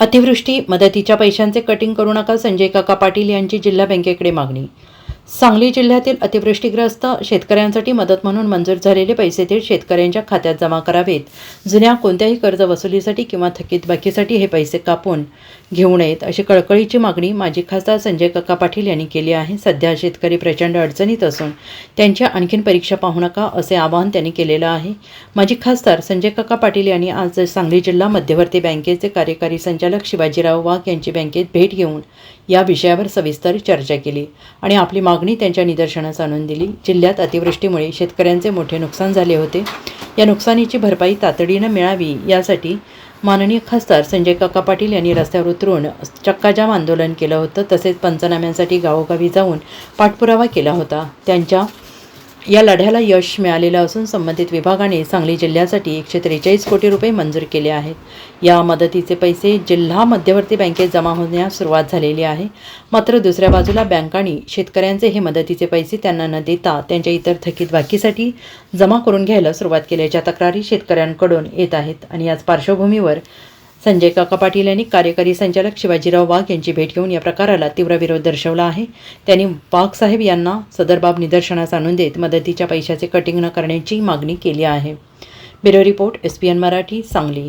अतिवृष्टी मदतीच्या पैशांचे कटिंग करू नका संजय काका पाटील यांची जिल्हा बँकेकडे मागणी सांगली जिल्ह्यातील अतिवृष्टीग्रस्त शेतकऱ्यांसाठी मदत म्हणून मंजूर झालेले पैसे थेट शेतकऱ्यांच्या खात्यात जमा करावेत. जुन्या कोणत्याही कर्ज वसुलीसाठी किंवा थकीत बाकीसाठी हे पैसे कापून घेऊ नयेत अशी कळकळीची मागणी माजी खासदार संजय काका पाटील यांनी केली आहे. सध्या शेतकरी प्रचंड अडचणीत असून त्यांच्या आणखीन परीक्षा पाहू नका असे आवाहन त्यांनी केलेलं आहे. माजी खासदार संजय काका पाटील यांनी आज सांगली जिल्हा मध्यवर्ती बँकेचे कार्यकारी संचालक शिवाजीराव वाघ यांची बँकेत भेट घेऊन या विषयावर सविस्तर चर्चा केली आणि आपली मागणी मागणी त्यांच्या निदर्शनास आणून दिली. जिल्ह्यात अतिवृष्टीमुळे शेतकऱ्यांचे मोठे नुकसान झाले होते. या नुकसानीची भरपाई तातडीनं मिळावी यासाठी माननीय खासदार संजय काका पाटील यांनी रस्त्यावर उतरून चक्काजाम आंदोलन केलं होतं. तसेच पंचनाम्यांसाठी गावोगावी जाऊन पाठपुरावा केला होता. त्यांच्या या लढ्याला यश मिळालेलं असून संबंधित विभागाने सांगली जिल्ह्यासाठी एकशे त्रेचाळीस कोटी रुपये मंजूर केले आहेत. या मदतीचे पैसे जिल्हा मध्यवर्ती बँकेत जमा होण्यास सुरुवात झालेली आहे. मात्र दुसऱ्या बाजूला बँकांनी शेतकऱ्यांचे हे मदतीचे पैसे त्यांना न देता त्यांच्या इतर थकीत बाकीसाठी जमा करून घ्यायला सुरुवात केल्याच्या तक्रारी शेतकऱ्यांकडून येत आहेत आणि याच पार्श्वभूमीवर संजय काका पाटील यांनी कार्यकारी संचालक शिवाजीराव वाघ यांची भेट घेऊन या प्रकाराला तीव्र विरोध दर्शवला आहे. त्यांनी वाघ साहेब यांना सदर बाब निदर्शनास आणून देत मदतीच्या पैशाचे कटिंग न करण्याची मागणी केली आहे. Bureau report S P N Marathi Sangli.